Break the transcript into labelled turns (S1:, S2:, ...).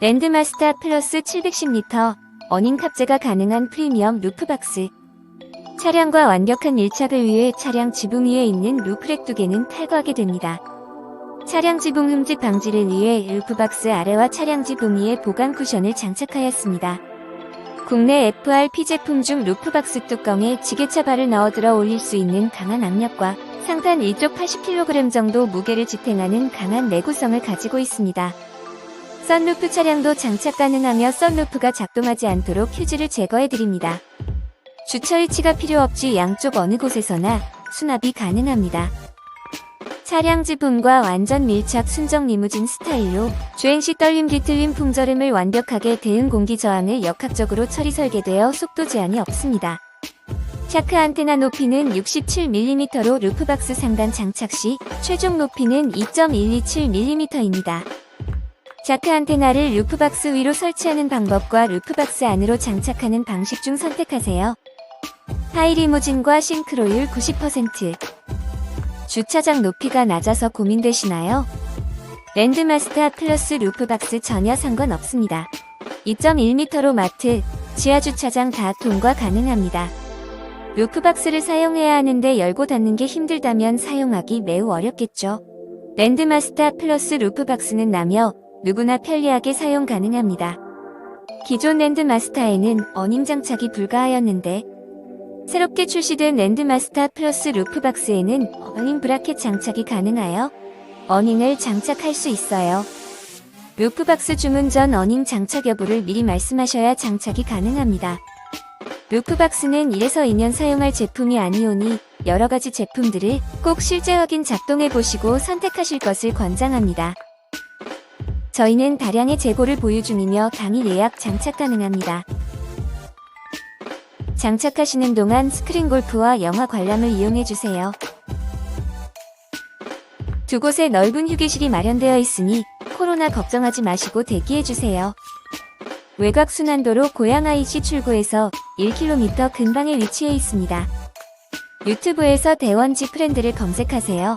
S1: 랜드마스터 플러스 710m 어닝 탑재가 가능한 프리미엄 루프박스. 차량과 완벽한 밀착을 위해 차량 지붕 위에 있는 루프렉 두 개는 탈거하게 됩니다. 차량 지붕 흠집 방지를 위해 루프박스 아래와 차량 지붕 위에 보강 쿠션을 장착하였습니다. 국내 FRP 제품 중 루프박스 뚜껑에 지게차 발을 넣어 들어 올릴 수 있는 강한 압력과 상단 1쪽 80kg 정도 무게를 지탱하는 강한 내구성을 가지고 있습니다. 썬루프 차량도 장착 가능하며 썬루프가 작동하지 않도록 휴지를 제거해 드립니다. 주차 위치가 필요 없이 양쪽 어느 곳에서나 수납이 가능합니다. 차량 지붕과 완전 밀착 순정 리무진 스타일로 주행 시 떨림 뒤틀림 풍절음을 완벽하게 대응 공기 저항을 역학적으로 처리 설계되어 속도 제한이 없습니다. 샤크 안테나 높이는 67mm로 루프박스 상단 장착 시 최종 높이는 2.127mm입니다. 자크 안테나를 루프박스 위로 설치하는 방법과 루프박스 안으로 장착하는 방식 중 선택하세요. 하이리무진과 싱크로율 90% 주차장 높이가 낮아서 고민되시나요? 랜드마스터 플러스 루프박스 전혀 상관없습니다. 2.1m로 마트, 지하주차장 다 통과 가능합니다. 루프박스를 사용해야 하는데 열고 닫는 게 힘들다면 사용하기 매우 어렵겠죠. 랜드마스터 플러스 루프박스는 나며 누구나 편리하게 사용 가능합니다. 기존 랜드마스터에는 어닝 장착이 불가하였는데 새롭게 출시된 랜드마스터 플러스 루프박스에는 어닝 브라켓 장착이 가능하여 어닝을 장착할 수 있어요. 루프박스 주문 전 어닝 장착 여부를 미리 말씀하셔야 장착이 가능합니다. 루프박스는 1에서 2년 사용할 제품이 아니오니 여러 가지 제품들을 꼭 실제 확인 작동해 보시고 선택하실 것을 권장합니다. 저희는 다량의 재고를 보유 중이며 당일 예약 장착 가능합니다. 장착하시는 동안 스크린 골프와 영화 관람을 이용해 주세요. 두 곳에 넓은 휴게실이 마련되어 있으니 코로나 걱정하지 마시고 대기해 주세요. 외곽 순환도로 고양 IC 출구에서 1km 근방에 위치해 있습니다. 유튜브에서 대원지 프렌드를 검색하세요.